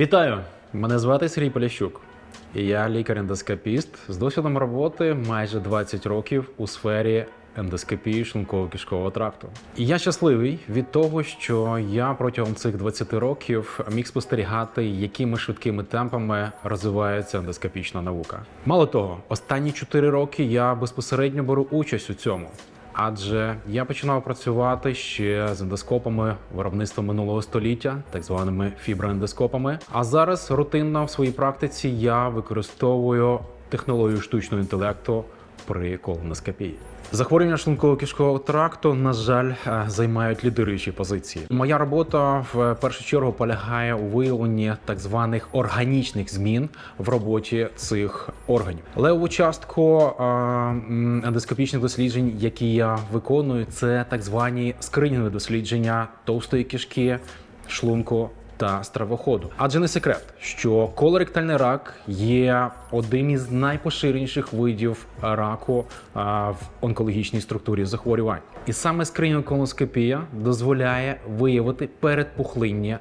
Вітаю! Мене звати Сергій Полящук. І я лікар-ендоскопіст з досвідом роботи майже 20 років у сфері ендоскопії шлунково-кишкового тракту. І я щасливий від того, що я протягом цих 20 років міг спостерігати, якими швидкими темпами розвивається ендоскопічна наука. Мало того, останні 4 роки я безпосередньо беру участь у цьому. Адже я починав працювати ще з ендоскопами виробництва минулого століття, так званими фіброендоскопами. А зараз рутинно в своїй практиці я використовую технологію штучного інтелекту при колоноскопії. Захворювання шлунково-кишкового тракту, на жаль, е, займають лідируючі позиції. Моя робота в першу чергу полягає у виявленні так званих органічних змін в роботі цих органів. Левову частку е, ендоскопічних досліджень, які я виконую, це так звані скринінгові дослідження товстої кишки, шлунку та стравоходу. Адже не секрет, що колоректальний рак є одним із найпоширеніших видів раку в онкологічній структурі захворювань. І саме скринінгова колоноскопія дозволяє виявити передпухлиння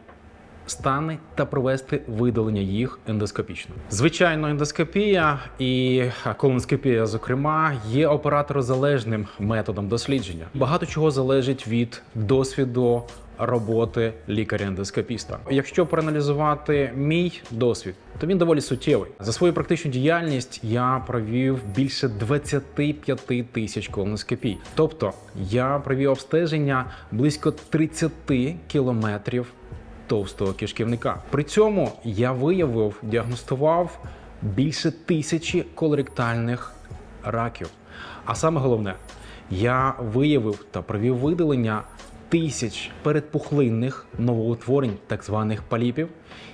стани та провести видалення їх ендоскопічно. Звичайно, ендоскопія і колоноскопія, зокрема, є операторозалежним методом дослідження. Багато чого залежить від досвіду роботи лікаря-ендоскопіста. Якщо проаналізувати мій досвід, то він доволі суттєвий. За свою практичну діяльність я провів більше 25 тисяч колоноскопій. Тобто я провів обстеження близько 30 кілометрів товстого кишківника. При цьому я виявив, діагностував більше тисячі колоректальних раків. А саме головне, я виявив та провів видалення тисяч передпухлинних новоутворень, так званих поліпів,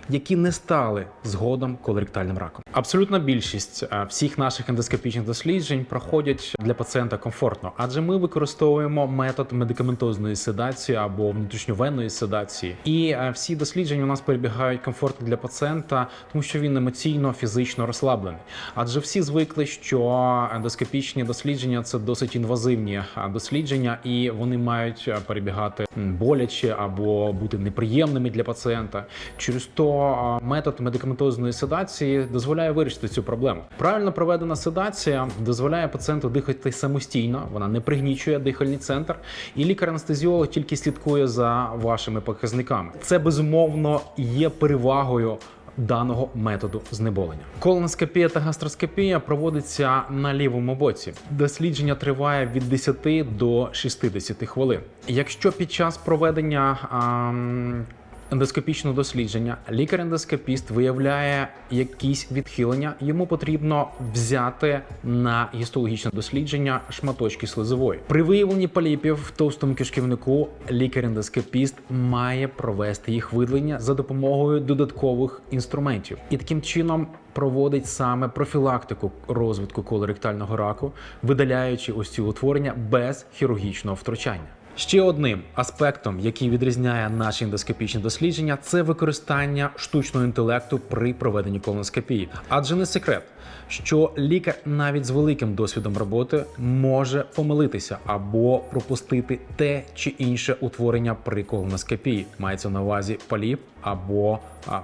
які не стали згодом колоректальним раком. Абсолютна більшість е, всіх наших ендоскопічних досліджень проходять для пацієнта комфортно, адже ми використовуємо метод медикаментозної седації або внутрішньовенної седації. І е, всі дослідження у нас перебігають комфортно для пацієнта, тому що він емоційно, фізично розслаблений. Адже всі звикли, що ендоскопічні дослідження це досить інвазивні е, дослідження, і вони мають перебігати боляче або бути неприємними для пацієнта. Через то метод медикаментозної седації дозволяє вирішити цю проблему. Правильно проведена седація дозволяє пацієнту дихати самостійно, вона не пригнічує дихальний центр, і лікар-анестезіолог тільки слідкує за вашими показниками. Це безумовно є перевагою. Даного методу знеболення. Колоноскопія та гастроскопія проводиться на лівому боці. Дослідження триває від 10 до 60 хвилин. Якщо під час проведення ам, ендоскопічного дослідження лікар-ендоскопіст виявляє якісь відхилення, йому потрібно взяти на гістологічне дослідження шматочки слизової. При виявленні поліпів в товстому кишківнику лікар-ендоскопіст має провести їх видалення за допомогою додаткових інструментів і таким чином проводить саме профілактику розвитку колоректального раку, видаляючи ось ці утворення без хірургічного втручання. Ще одним аспектом, який відрізняє наші ендоскопічні дослідження, це використання штучного інтелекту при проведенні колоноскопії. Адже не секрет, що лікар навіть з великим досвідом роботи може помилитися або пропустити те чи інше утворення при колоноскопії. Мається на увазі поліп або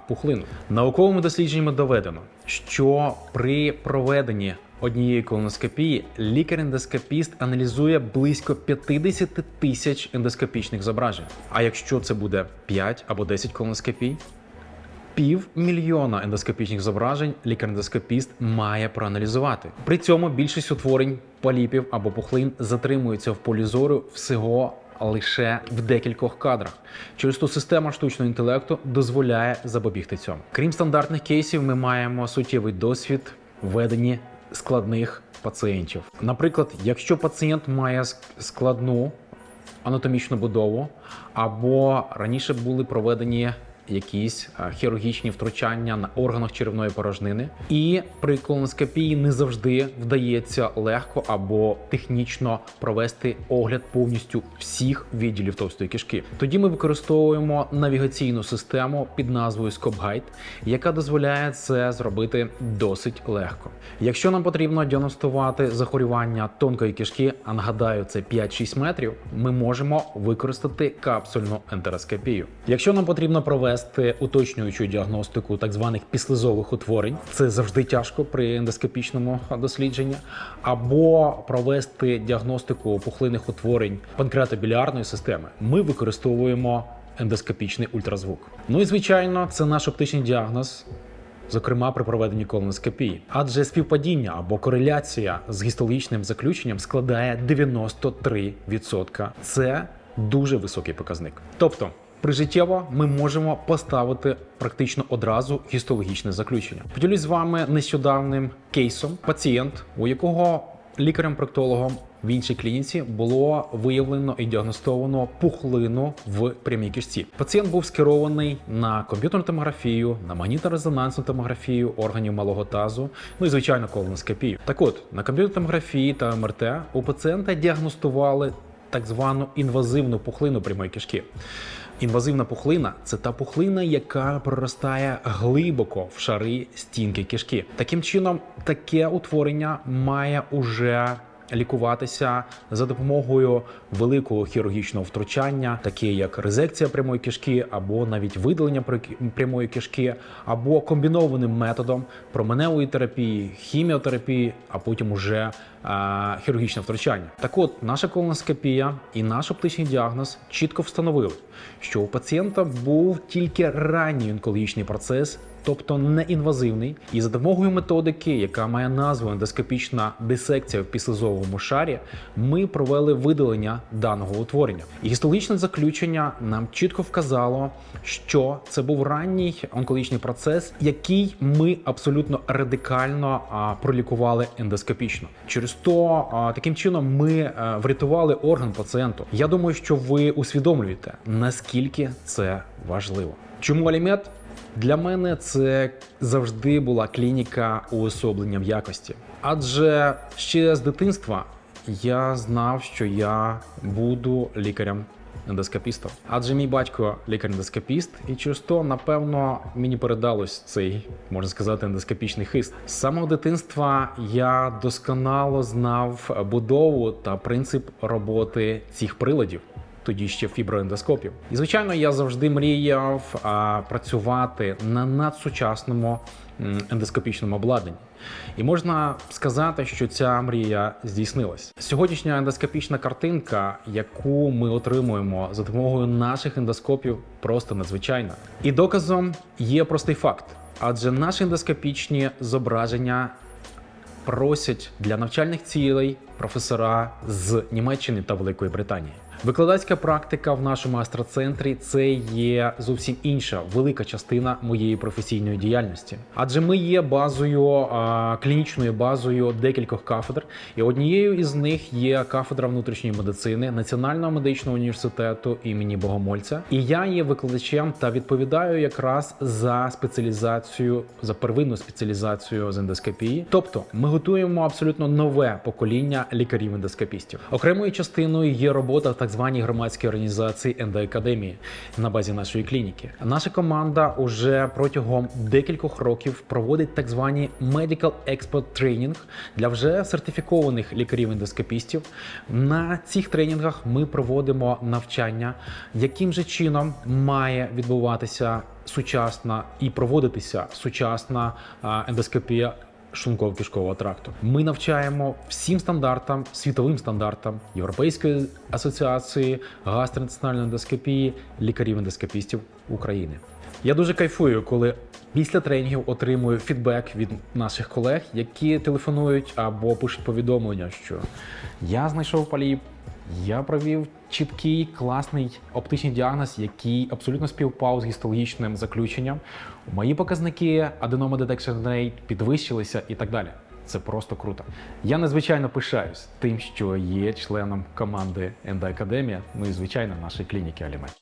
пухлину. Науковими дослідженнями доведено, що при проведенні однієї колоноскопії лікар-ендоскопіст аналізує близько 50 тисяч ендоскопічних зображень. А якщо це буде 5 або 10 колоноскопій, півмільйона ендоскопічних зображень лікар-ендоскопіст має проаналізувати. При цьому більшість утворень поліпів або пухлин затримується в полі зору всього лише в декількох кадрах. Через то система штучного інтелекту дозволяє запобігти цьому. Крім стандартних кейсів, ми маємо суттєвий досвід ведення складних пацієнтів. Наприклад, якщо пацієнт має складну анатомічну будову, або раніше були проведені якісь е, хірургічні втручання на органах черевної порожнини, і при колоноскопії не завжди вдається легко або технічно провести огляд повністю всіх відділів товстої кишки. Тоді ми використовуємо навігаційну систему під назвою ScopeGuide, яка дозволяє це зробити досить легко. Якщо нам потрібно діагностувати захворювання тонкої кишки, а нагадаю, це 5-6 метрів, ми можемо використати капсульну ентероскопію. Якщо нам потрібно провести провести уточнюючу діагностику так званих післизових утворень. Це завжди тяжко при ендоскопічному дослідженні, або провести діагностику пухлинних утворень панкреатобілярної системи. Ми використовуємо ендоскопічний ультразвук. Ну і звичайно, це наш оптичний діагноз. Зокрема, при проведенні колоноскопії, адже співпадіння або кореляція з гістологічним заключенням складає 93%. Це дуже високий показник. Тобто, прижиттєво ми можемо поставити практично одразу гістологічне заключення. Поділюсь з вами нещодавним кейсом. Пацієнт, у якого лікарем-проктологом в іншій клініці було виявлено і діагностовано пухлину в прямій кишці. Пацієнт був скерований на комп'ютерну томографію, на магнітно-резонансну томографію органів малого тазу, ну і звичайно колоноскопію. Так от на комп'ютерній томографії та МРТ у пацієнта діагностували так звану інвазивну пухлину прямої кишки. Інвазивна пухлина це та пухлина, яка проростає глибоко в шари стінки кишки. Таким чином, таке утворення має уже лікуватися за допомогою великого хірургічного втручання, таке як резекція прямої кишки, або навіть видалення прямої кишки, або комбінованим методом променевої терапії, хіміотерапії, а потім уже а, хірургічне втручання. Так от, наша колоноскопія і наш оптичний діагноз чітко встановили, що у пацієнта був тільки ранній онкологічний процес, тобто неінвазивний, і за допомогою методики, яка має назву ендоскопічна дисекція в післязовому шарі, ми провели видалення даного утворення. І гістологічне заключення нам чітко вказало, що це був ранній онкологічний процес, який ми абсолютно радикально пролікували ендоскопічно. Через то таким чином ми е, врятували орган пацієнту. Я думаю, що ви усвідомлюєте наскільки це важливо. Чому алімет? Для мене це завжди була клініка уособленням якості. Адже ще з дитинства я знав, що я буду лікарем. Ендоскопістом, адже мій батько лікар-ендоскопіст, і через то, напевно, мені передалось цей, можна сказати, ендоскопічний хист. З самого дитинства я досконало знав будову та принцип роботи цих приладів тоді ще фіброендоскопів. І звичайно, я завжди мріяв а, працювати на надсучасному ендоскопічному обладнанні. І можна сказати, що ця мрія здійснилась. Сьогоднішня ендоскопічна картинка, яку ми отримуємо за допомогою наших ендоскопів, просто надзвичайна. І доказом є простий факт, адже наші ендоскопічні зображення просять для навчальних цілей професора з Німеччини та Великої Британії. Викладацька практика в нашому астроцентрі це є зовсім інша велика частина моєї професійної діяльності, адже ми є базою клінічною базою декількох кафедр, і однією із них є кафедра внутрішньої медицини Національного медичного університету імені Богомольця. І я є викладачем та відповідаю якраз за спеціалізацію, за первинну спеціалізацію з ендоскопії. Тобто, ми готуємо абсолютно нове покоління лікарів-ендоскопістів. Окремою частиною є робота так званій громадській організації ендоакадемії на базі нашої клініки. Наша команда уже протягом декількох років проводить так звані Medical Expert Training для вже сертифікованих лікарів-ендоскопістів. На цих тренінгах ми проводимо навчання, яким же чином має відбуватися сучасна і проводитися сучасна ендоскопія шлунково-кишкового тракту. Ми навчаємо всім стандартам, світовим стандартам Європейської асоціації гастроінтестинальної ендоскопії лікарів-ендоскопістів України. Я дуже кайфую, коли після тренінгів отримую фідбек від наших колег, які телефонують або пишуть повідомлення, що я знайшов поліп, я провів чіткий, класний оптичний діагноз, який абсолютно співпав з гістологічним заключенням. Мої показники Adenoma Detection Rate підвищилися і так далі. Це просто круто. Я надзвичайно пишаюсь тим, що є членом команди Ендоакадемія, ну і звичайно нашої клініки Алімет.